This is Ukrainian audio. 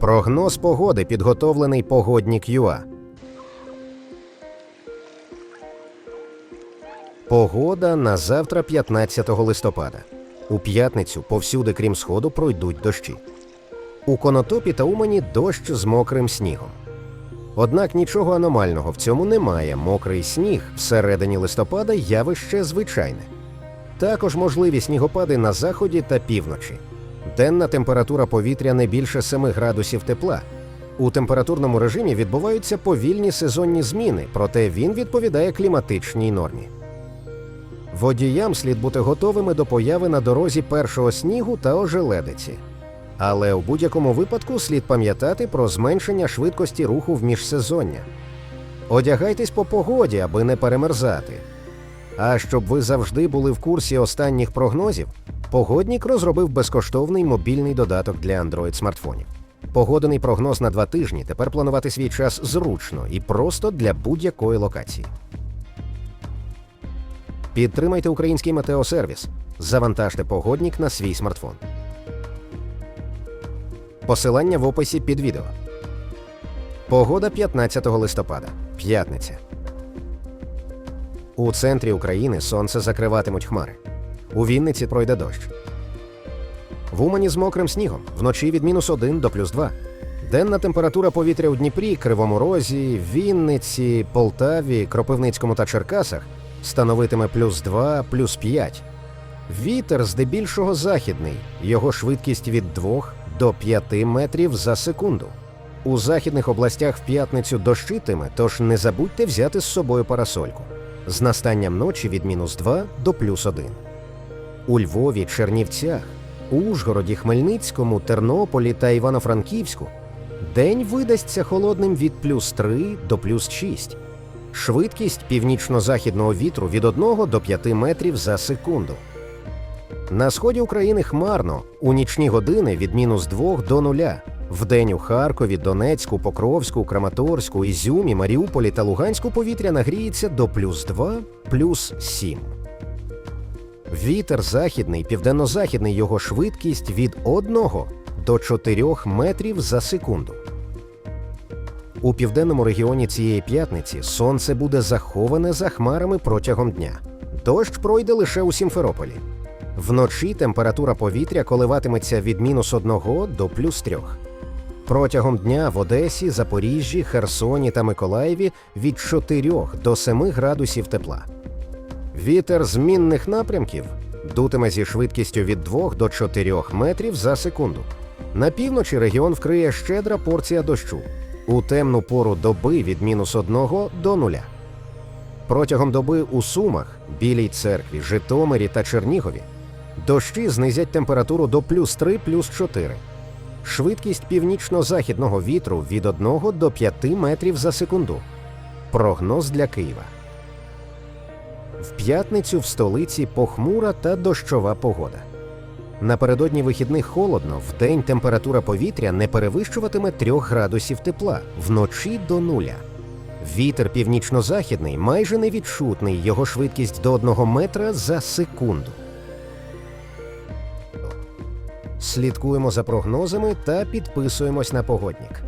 Прогноз погоди підготовлений погоднік ЮА. Погода на завтра, 15 листопада. У п'ятницю повсюди, крім сходу, пройдуть дощі. У Конотопі та Умані дощ з мокрим снігом. Однак нічого аномального в цьому немає. Мокрий сніг всередині листопада явище звичайне. Також можливі снігопади на заході та півночі. Денна температура повітря не більше 7 градусів тепла. У температурному режимі відбуваються повільні сезонні зміни, проте він відповідає кліматичній нормі. Водіям слід бути готовими до появи на дорозі першого снігу та ожеледиці. Але у будь-якому випадку слід пам'ятати про зменшення швидкості руху в міжсезоння. Одягайтесь по погоді, аби не перемерзати. А щоб ви завжди були в курсі останніх прогнозів, Погоднік розробив безкоштовний мобільний додаток для Android смартфонів. Погодений прогноз на два тижні тепер планувати свій час зручно і просто для будь-якої локації. Підтримайте український метеосервіс. Завантажте погоднік на свій смартфон. Посилання в описі під відео. Погода 15 листопада. П'ятниця. У центрі України сонце закриватимуть хмари. У Вінниці пройде дощ. В Умані з мокрим снігом вночі від мінус 1 до плюс 2. Денна температура повітря у Дніпрі, Кривому Розі, Вінниці, Полтаві, Кропивницькому та Черкасах становитиме плюс 2, плюс 5. Вітер здебільшого західний, його швидкість від 2 до 5 метрів за секунду. У західних областях в п'ятницю дощитиме, тож не забудьте взяти з собою парасольку. З настанням ночі від мінус 2 до плюс 1. У Львові, Чернівцях, Ужгороді, Хмельницькому, Тернополі та Івано-Франківську день видасться холодним від плюс 3 до плюс 6. Швидкість північно-західного вітру від 1 до 5 метрів за секунду. На сході України хмарно, у нічні години від мінус 2 до 0. Вдень у Харкові, Донецьку, Покровську, Краматорську, Ізюмі, Маріуполі та Луганську повітря нагріється до плюс 2, плюс 7. Вітер західний, південно-західний його швидкість від 1 до 4 метрів за секунду. У південному регіоні цієї п'ятниці сонце буде заховане за хмарами протягом дня. Дощ пройде лише у Сімферополі. Вночі температура повітря коливатиметься від мінус 1 до плюс 3. Протягом дня в Одесі, Запоріжжі, Херсоні та Миколаєві від 4 до 7 градусів тепла. Вітер змінних напрямків дутиме зі швидкістю від 2 до 4 метрів за секунду. На півночі регіон вкриє щедра порція дощу у темну пору доби від мінус 1 до 0. Протягом доби у Сумах, Білій церкві, Житомирі та Чернігові дощі знизять температуру до плюс 3 плюс 4. Швидкість північно-західного вітру від 1 до 5 метрів за секунду. Прогноз для Києва. В п'ятницю в столиці похмура та дощова погода. Напередодні вихідних холодно, вдень температура повітря не перевищуватиме 3 градусів тепла, вночі до нуля. Вітер північно-західний майже невідчутний, його швидкість до 1 метра за секунду. Слідкуємо за прогнозами та підписуємось на погоднік.